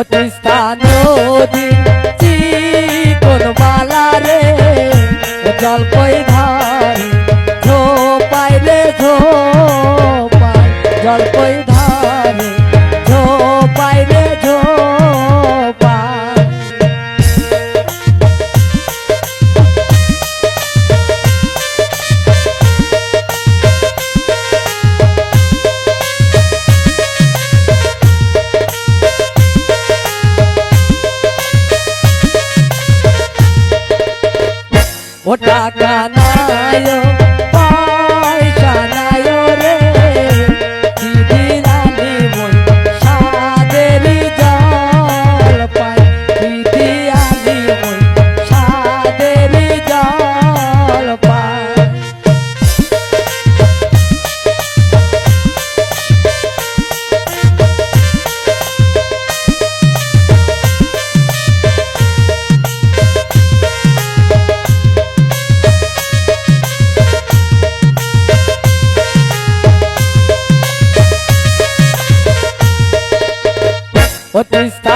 ও তিস্তা জল কই ও টাকা নায়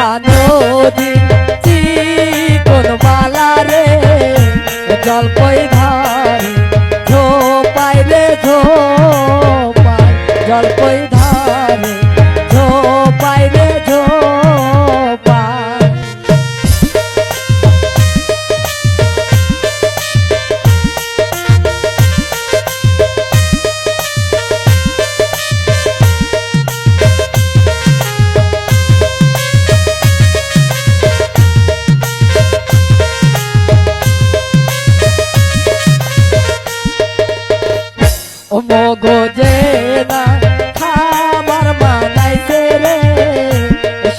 Ana. মগো জেলা খাবার বানাইছে রে।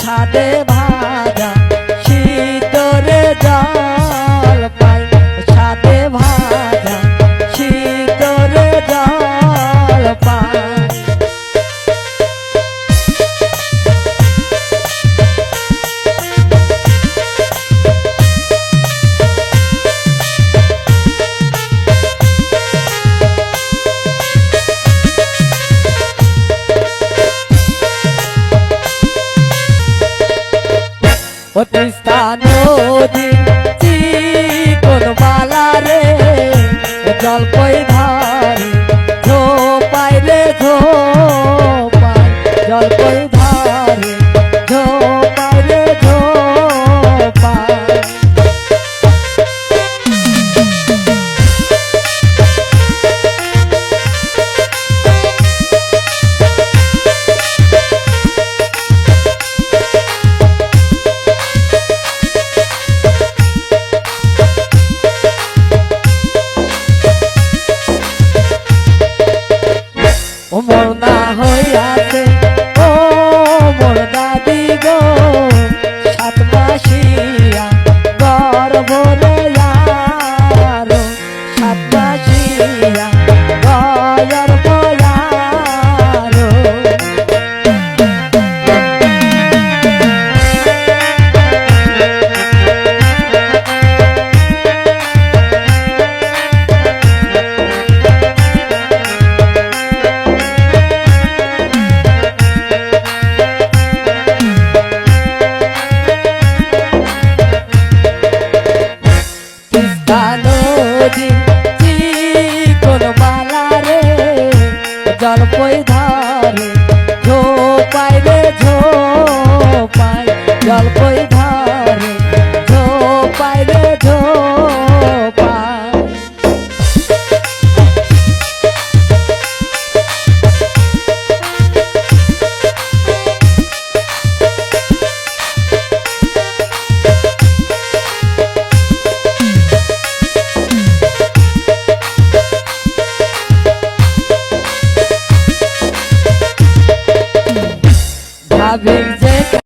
সাদে ও কোন মালা জল কই রাখি। জল জলপই ধারে ঝোপাই রে ঝোপাই জলপই ধারে।